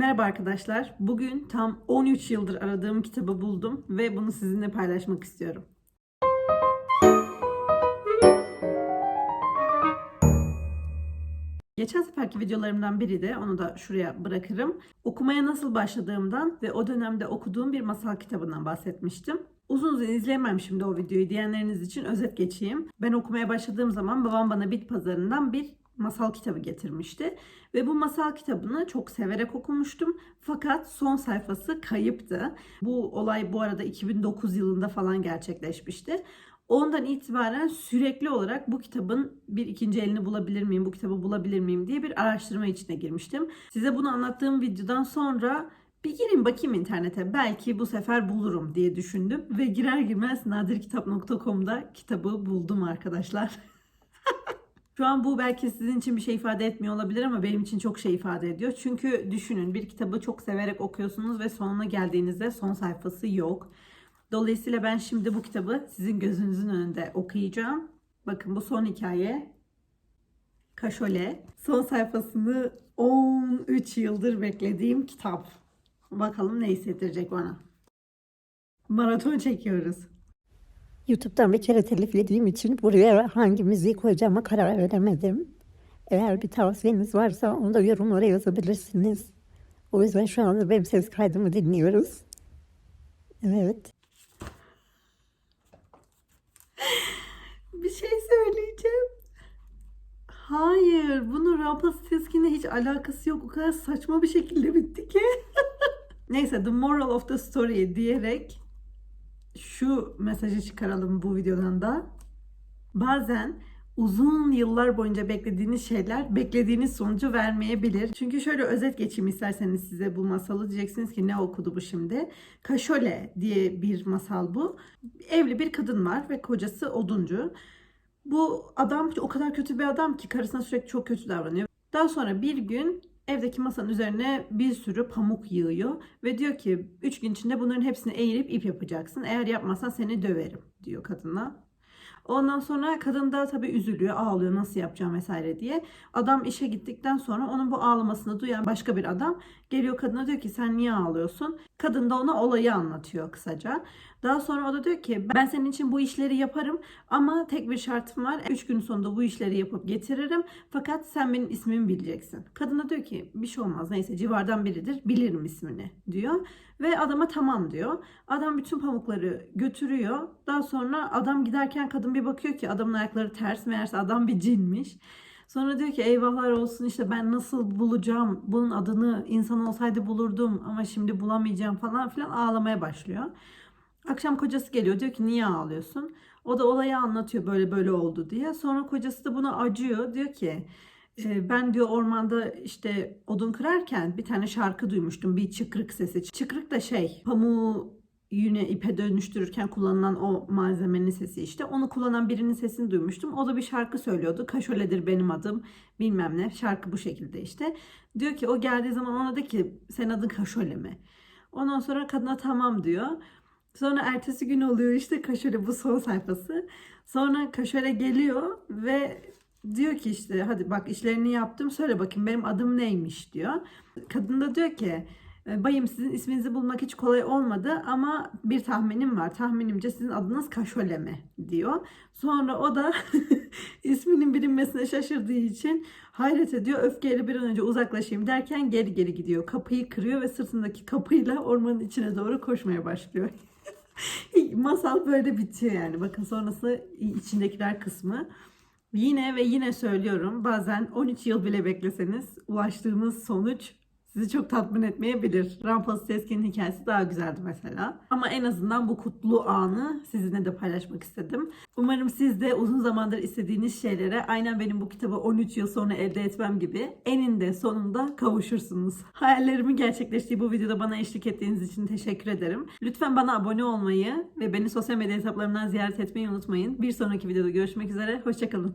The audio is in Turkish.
Merhaba arkadaşlar. Bugün tam 13 yıldır aradığım kitabı buldum ve bunu sizinle paylaşmak istiyorum. Geçen seferki videolarımdan biri de onu da şuraya bırakırım. Okumaya nasıl başladığımdan ve o dönemde okuduğum bir masal kitabından bahsetmiştim. Uzun uzun izleyemem şimdi o videoyu diyenleriniz için özet geçeyim. Ben okumaya başladığım zaman babam bana bit pazarından bir masal kitabı getirmişti. Ve bu masal kitabını çok severek okumuştum. Fakat son sayfası kayıptı. Bu olay bu arada 2009 yılında falan gerçekleşmişti. Ondan itibaren sürekli olarak bu kitabın bir ikinci elini bulabilir miyim, bu kitabı bulabilir miyim diye bir araştırma içine girmiştim. Size bunu anlattığım videodan sonra bir gireyim bakayım internete belki bu sefer bulurum diye düşündüm. Ve girer girmez nadirkitap.com'da kitabı buldum arkadaşlar. Şu an bu belki sizin için bir şey ifade etmiyor olabilir ama benim için çok şey ifade ediyor. Çünkü düşünün bir kitabı çok severek okuyorsunuz ve sonuna geldiğinizde son sayfası yok. Dolayısıyla ben şimdi bu kitabı sizin gözünüzün önünde okuyacağım. Bakın bu son hikaye. Kaşole. Son sayfasını 13 yıldır beklediğim kitap. Bakalım ne hissettirecek bana. Maraton çekiyoruz. YouTube'dan bir kere teliflediğim için buraya hangi müziği koyacağıma karar veremedim. Eğer bir tavsiyeniz varsa onu da yorumlara yazabilirsiniz. O yüzden şu anda benim ses kaydımı dinliyoruz. Evet. Bir şey söyleyeceğim. Hayır, bunun Rampal Seskin'le hiç alakası yok. O kadar saçma bir şekilde bitti ki. Neyse, the moral of the story diyerek şu mesajı çıkaralım bu videodan da. Bazen uzun yıllar boyunca beklediğiniz şeyler beklediğiniz sonucu vermeyebilir. Çünkü şöyle özet geçeyim isterseniz size bu masalı diyeceksiniz ki ne okudu bu şimdi? Kaşole diye bir masal bu. Evli bir kadın var ve kocası oduncu. Bu adam o kadar kötü bir adam ki karısına sürekli çok kötü davranıyor. Daha sonra bir gün evdeki masanın üzerine bir sürü pamuk yığıyor ve diyor ki 3 gün içinde bunların hepsini eğirip ip yapacaksın. Eğer yapmazsan seni döverim diyor kadına. Ondan sonra kadın da tabii üzülüyor, ağlıyor nasıl yapacağım vesaire diye. Adam işe gittikten sonra onun bu ağlamasını duyan başka bir adam geliyor kadına diyor ki sen niye ağlıyorsun? Kadın da ona olayı anlatıyor kısaca. Daha sonra o da diyor ki ben senin için bu işleri yaparım ama tek bir şartım var. 3 gün sonunda bu işleri yapıp getiririm. Fakat sen benim ismimi bileceksin. Kadına diyor ki bir şey olmaz neyse civardan biridir bilirim ismini diyor. Ve adama tamam diyor. Adam bütün pamukları götürüyor. Daha sonra adam giderken kadın bir bakıyor ki adamın ayakları ters meğerse adam bir cinmiş. Sonra diyor ki eyvahlar olsun işte ben nasıl bulacağım bunun adını insan olsaydı bulurdum ama şimdi bulamayacağım falan filan ağlamaya başlıyor. Akşam kocası geliyor diyor ki niye ağlıyorsun? O da olayı anlatıyor böyle böyle oldu diye. Sonra kocası da buna acıyor diyor ki "E, ben diyor ormanda işte odun kırarken bir tane şarkı duymuştum bir çıkrık sesi. Çıkrık da şey pamuğu yine ipe dönüştürürken kullanılan o malzemenin sesi işte. Onu kullanan birinin sesini duymuştum. O da bir şarkı söylüyordu. Kaşoledir benim adım bilmem ne. Şarkı bu şekilde işte. Diyor ki o geldiği zaman ona de ki senin adın Kaşole mi? Ondan sonra kadına tamam diyor. Sonra ertesi gün oluyor işte Kaşore bu son sayfası. Sonra Kaşore geliyor ve diyor ki işte hadi bak işlerini yaptım söyle bakayım benim adım neymiş diyor. Kadın da diyor ki "E, bayım sizin isminizi bulmak hiç kolay olmadı ama bir tahminim var. Tahminimce sizin adınız Kaşole mi diyor. Sonra o da isminin bilinmesine şaşırdığı için hayret ediyor. Öfkeyle bir an önce uzaklaşayım derken geri geri gidiyor. Kapıyı kırıyor ve sırtındaki kapıyla ormanın içine doğru koşmaya başlıyor. Masal böyle bitiyor yani. Bakın sonrası içindekiler kısmı. Yine ve yine söylüyorum bazen 13 yıl bile bekleseniz ulaştığınız sonuç sizi çok tatmin etmeyebilir. Rampası Seskin'in hikayesi daha güzeldi mesela. Ama en azından bu kutlu anı sizinle de paylaşmak istedim. Umarım siz de uzun zamandır istediğiniz şeylere aynen benim bu kitabı 13 yıl sonra elde etmem gibi eninde sonunda kavuşursunuz. Hayallerimin gerçekleştiği bu videoda bana eşlik ettiğiniz için teşekkür ederim. Lütfen bana abone olmayı ve beni sosyal medya hesaplarımdan ziyaret etmeyi unutmayın. Bir sonraki videoda görüşmek üzere. Hoşçakalın.